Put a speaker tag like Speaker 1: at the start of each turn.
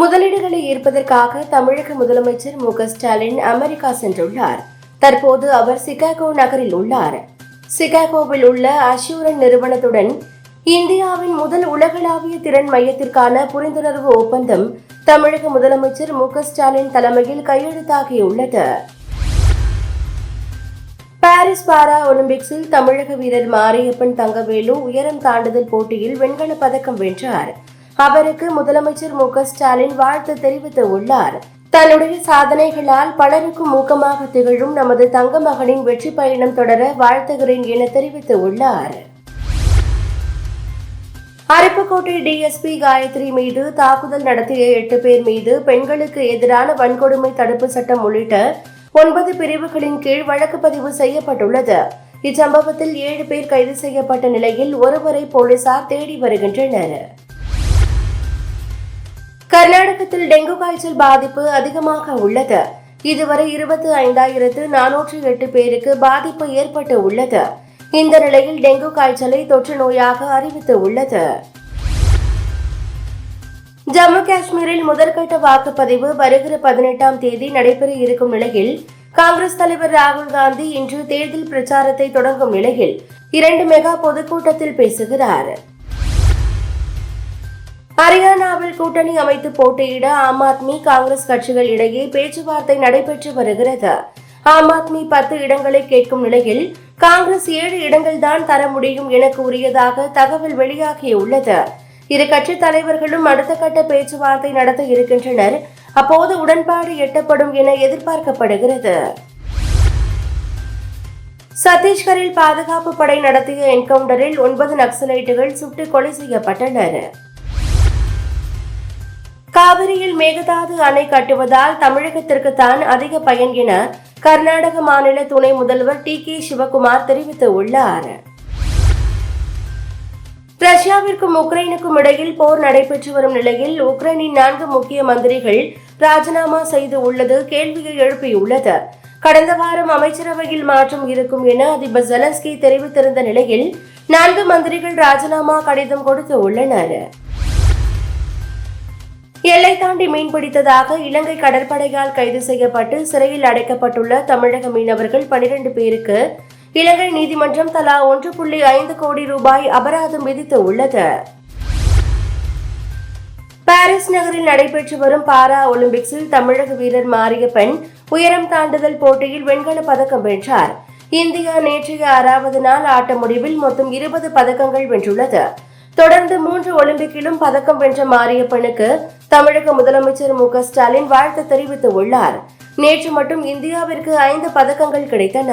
Speaker 1: முதலீடுகளை ஈர்ப்பதற்காக தமிழக முதலமைச்சர் மு ஸ்டாலின் அமெரிக்கா சென்றுள்ளார். தற்போது அவர் சிகாகோ நகரில் உள்ளார். சிகாகோவில் உள்ள அஷ்யூரன் நிறுவனத்துடன் இந்தியாவின் முதல் உலகளாவிய திறன் மையத்திற்கான புரிந்துணர்வு ஒப்பந்தம் தமிழக முதலமைச்சர் மு ஸ்டாலின் தலைமையில் கையெழுத்தாகியுள்ளது. பாரிஸ் பாரா ஒலிம்பிக்ஸில் தமிழக வீரர் மாரியப்பன் தங்கவேலு உயரம் தாண்டுதல் போட்டியில் வெண்கலப் பதக்கம் வென்றார். அவருக்கு முதலமைச்சர் மு ஸ்டாலின் வாழ்த்து தெரிவித்து உள்ளார் தன்னுடைய சாதனைகளால் பலருக்கும் ஊக்கமாக திகழும் நமது தங்க மகனின் வெற்றி பயணம் தொடர வாழ்த்துகிறேன் என தெரிவித்து உள்ளார் அருப்புக்கோட்டை டிஎஸ்பி காயத்ரி மீது தாக்குதல் நடத்திய எட்டு பேர் மீது பெண்களுக்கு எதிரான வன்கொடுமை தடுப்பு சட்டம் உள்ளிட்ட ஒன்பது பிரிவுகளின் கீழ் வழக்கு பதிவு செய்யப்பட்டுள்ளது. இச்சம்பவத்தில் ஏழு பேர் கைது செய்யப்பட்ட நிலையில் ஒருவரை போலீசார் தேடி வருகின்றனர். கர்நாடகத்தில் டெங்கு காய்ச்சல் பாதிப்பு அதிகமாக உள்ளது. இதுவரை இருபத்தி ஐந்தாயிரத்து நானூற்றி எட்டு பேருக்கு பாதிப்பு ஏற்பட்டு உள்ளது. இந்த நிலையில் டெங்கு காய்ச்சலை தொற்று நோயாக அறிவித்து உள்ளது. ஜம்மு காஷ்மீரில் முதற்கட்ட வாக்குப்பதிவு வருகிற பதினெட்டாம் தேதி நடைபெற இருக்கும் நிலையில் காங்கிரஸ் தலைவர் ராகுல் காந்தி இன்று தேர்தல் பிரச்சாரத்தை தொடங்கும் நிலையில் இரண்டு மெகா பொதுக்கூட்டத்தில் பேசுகிறார். ஹரியானாவில் கூட்டணி அமைத்து போட்டியிட ஆம் ஆத்மி காங்கிரஸ் கட்சிகள் இடையே பேச்சுவார்த்தை நடைபெற்று வருகிறது. ஆம் ஆத்மி பத்து இடங்களை கேட்கும் நிலையில் காங்கிரஸ் ஏழு இடங்கள் தான் தர முடியும் என கூறியதாக தகவல் வெளியாகியுள்ளது. இரு கட்சி தலைவர்களும் அடுத்த கட்ட பேச்சுவார்த்தை நடத்த இருக்கின்றனர். அப்போது உடன்பாடு எட்டப்படும் என எதிர்பார்க்கப்படுகிறது. சத்தீஸ்கரில் பாதுகாப்பு படை நடத்திய என்கவுண்டரில் ஒன்பது நக்சலைட்டுகள் சுட்டு கொலை செய்யப்பட்டனர். காவிரியில் மேகதாது அணை கட்டுவதால் தமிழகத்திற்கு தான் அதிக பயன் என கர்நாடக மாநில துணை முதல்வர் டி கே சிவகுமார் தெரிவித்துள்ளார். ரஷ்யாவிற்கும் உக்ரைனுக்கும் இடையில் போர் நடைபெற்று வரும் நிலையில் உக்ரைனின் நான்கு முக்கிய மந்திரிகள் ராஜினாமா செய்து உள்ளது கேள்வியை எழுப்பியுள்ளது. கடந்த வாரம் அமைச்சரவையில் மாற்றம் இருக்கும் என அதிபர் ஜெலன்ஸ்கி தெரிவித்திருந்த நிலையில் நான்கு மந்திரிகள் ராஜினாமா கடிதம் கொடுத்து உள்ளனர். எல்லை தாண்டி மீன்பிடித்ததாக இலங்கை கடற்படையால் கைது செய்யப்பட்டு சிறையில் அடைக்கப்பட்டுள்ள தமிழக மீனவர்கள் பனிரெண்டு பேருக்கு இலங்கை நீதிமன்றம் தலா ஒன்று புள்ளி ஐந்து கோடி ரூபாய் அபராதம் விதித்து உள்ளது. பாரிஸ் நகரில் நடைபெற்று வரும் பாரா ஒலிம்பிக்ஸில் தமிழக வீரர் மாரியப்பன் உயரம் தாண்டுதல் போட்டியில் வெண்கல பதக்கம் வென்றார். இந்தியா நேற்றைய ஆறாவது நாள் ஆட்ட முடிவில் மொத்தம் இருபது பதக்கங்கள் வென்றுள்ளது. தொடர்ந்து மூன்று ஒலிம்பிக்கிலும் பதக்கம் வென்ற மாரியப்பனுக்கு தமிழக முதலமைச்சர் மு ஸ்டாலின் வாழ்த்து தெரிவித்துள்ளார். நேற்று மட்டும் இந்தியாவிற்கு ஐந்து பதக்கங்கள் கிடைத்தன.